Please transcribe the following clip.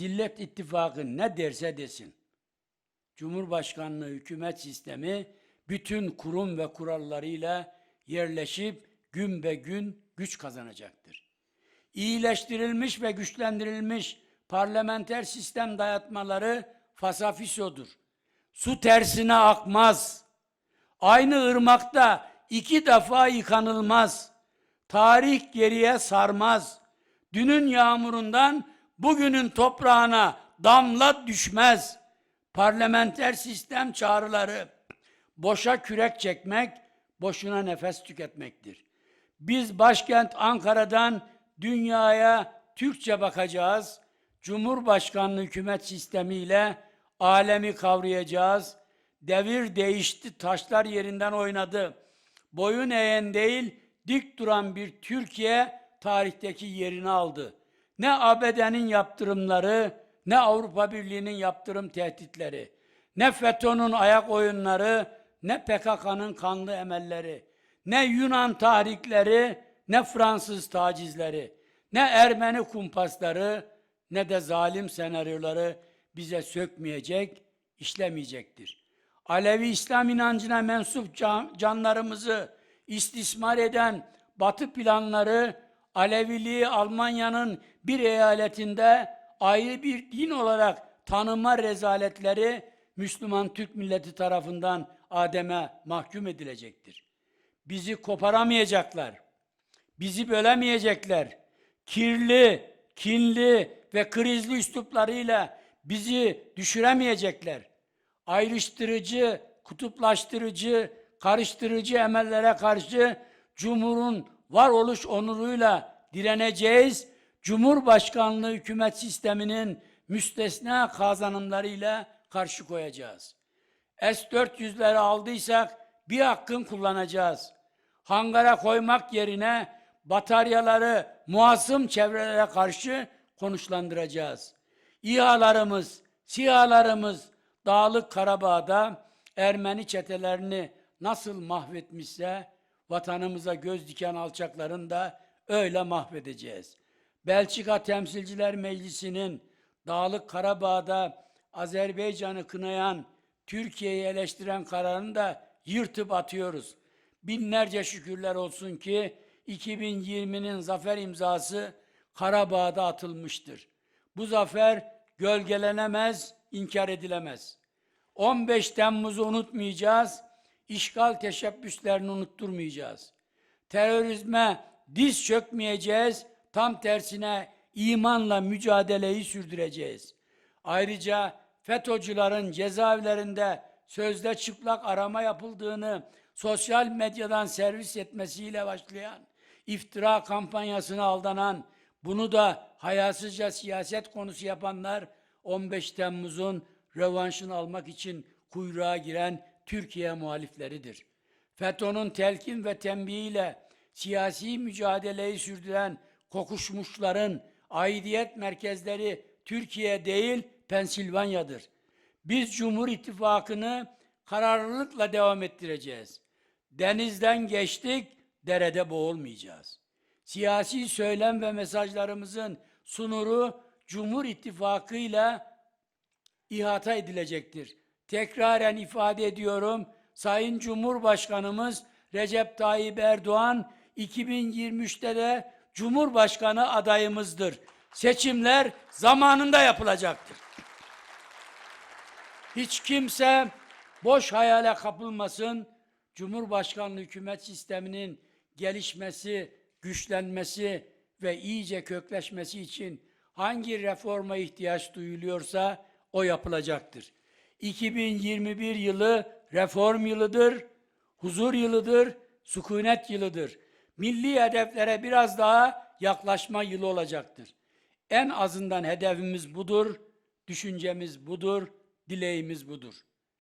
Zillet ittifakı ne derse desin. Cumhurbaşkanlığı hükümet sistemi bütün kurum ve kurallarıyla yerleşip gün be gün güç kazanacaktır. İyileştirilmiş ve güçlendirilmiş parlamenter sistem dayatmaları fasafisodur. Su tersine akmaz. Aynı ırmakta iki defa yıkanılmaz. Tarih geriye sarmaz. Dünün yağmurundan bugünün toprağına damla düşmez. Parlamenter sistem çağrıları boşa kürek çekmek, boşuna nefes tüketmektir. Biz başkent Ankara'dan dünyaya Türkçe bakacağız. Cumhurbaşkanlığı hükümet sistemiyle alemi kavrayacağız. Devir değişti, taşlar yerinden oynadı. Boyun eğen değil, dik duran bir Türkiye tarihteki yerini aldı. Ne ABD'nin yaptırımları, ne Avrupa Birliği'nin yaptırım tehditleri, ne FETÖ'nün ayak oyunları, ne PKK'nın kanlı emelleri, ne Yunan tahrikleri, ne Fransız tacizleri, ne Ermeni kumpasları, ne de zalim senaryoları bize sökmeyecek, işlemeyecektir. Alevi İslam inancına mensup can- canlarımızı istismar eden Batı planları Aleviliği Almanya'nın bir eyaletinde ayrı bir din olarak tanıma rezaletleri Müslüman Türk milleti tarafından Adem'e mahkum edilecektir. Bizi koparamayacaklar. Bizi bölemeyecekler. Kirli, kinli ve krizli üsluplarıyla bizi düşüremeyecekler. Ayrıştırıcı, kutuplaştırıcı, karıştırıcı emellere karşı Cumhur'un varoluş onuruyla direneceğiz. Cumhurbaşkanlığı hükümet sisteminin müstesna kazanımlarıyla karşı koyacağız. S-400'leri aldıysak bir hakkın kullanacağız. Hangara koymak yerine bataryaları muasım çevrelere karşı konuşlandıracağız. İHA'larımız, SİHA'larımız Dağlık Karabağ'da Ermeni çetelerini nasıl mahvetmişse vatanımıza göz diken alçakların da öyle mahvedeceğiz. Belçika Temsilciler Meclisi'nin Dağlık Karabağ'da Azerbaycan'ı kınayan, Türkiye'yi eleştiren kararını da yırtıp atıyoruz. Binlerce şükürler olsun ki 2020'nin zafer imzası Karabağ'da atılmıştır. Bu zafer gölgelenemez, inkar edilemez. 15 Temmuz'u unutmayacağız, işgal teşebbüslerini unutturmayacağız. Terörizme diz çökmeyeceğiz, tam tersine imanla mücadeleyi sürdüreceğiz. Ayrıca FETÖ'cülerin cezaevlerinde sözde çıplak arama yapıldığını sosyal medyadan servis etmesiyle başlayan iftira kampanyasına aldanan, bunu da hayasızca siyaset konusu yapanlar 15 Temmuz'un rövanşını almak için kuyruğa giren Türkiye muhalifleridir. FETÖ'nün telkin ve tembihiyle siyasi mücadeleyi sürdüren kokuşmuşların aidiyet merkezleri Türkiye değil Pensilvanya'dır. Biz Cumhur İttifakı'nı kararlılıkla devam ettireceğiz. Denizden geçtik, derede boğulmayacağız. Siyasi söylem ve mesajlarımızın sunuru Cumhur İttifakı'yla ihata edilecektir. Tekraren ifade ediyorum, Sayın Cumhurbaşkanımız Recep Tayyip Erdoğan 2023'te de Cumhurbaşkanı adayımızdır. Seçimler zamanında yapılacaktır. Hiç kimse boş hayale kapılmasın. Cumhurbaşkanlığı hükümet sisteminin gelişmesi, güçlenmesi ve iyice kökleşmesi için hangi reforma ihtiyaç duyuluyorsa o yapılacaktır. 2021 yılı reform yılıdır, huzur yılıdır, sükunet yılıdır. Milli hedeflere biraz daha yaklaşma yılı olacaktır. En azından hedefimiz budur, düşüncemiz budur, dileğimiz budur.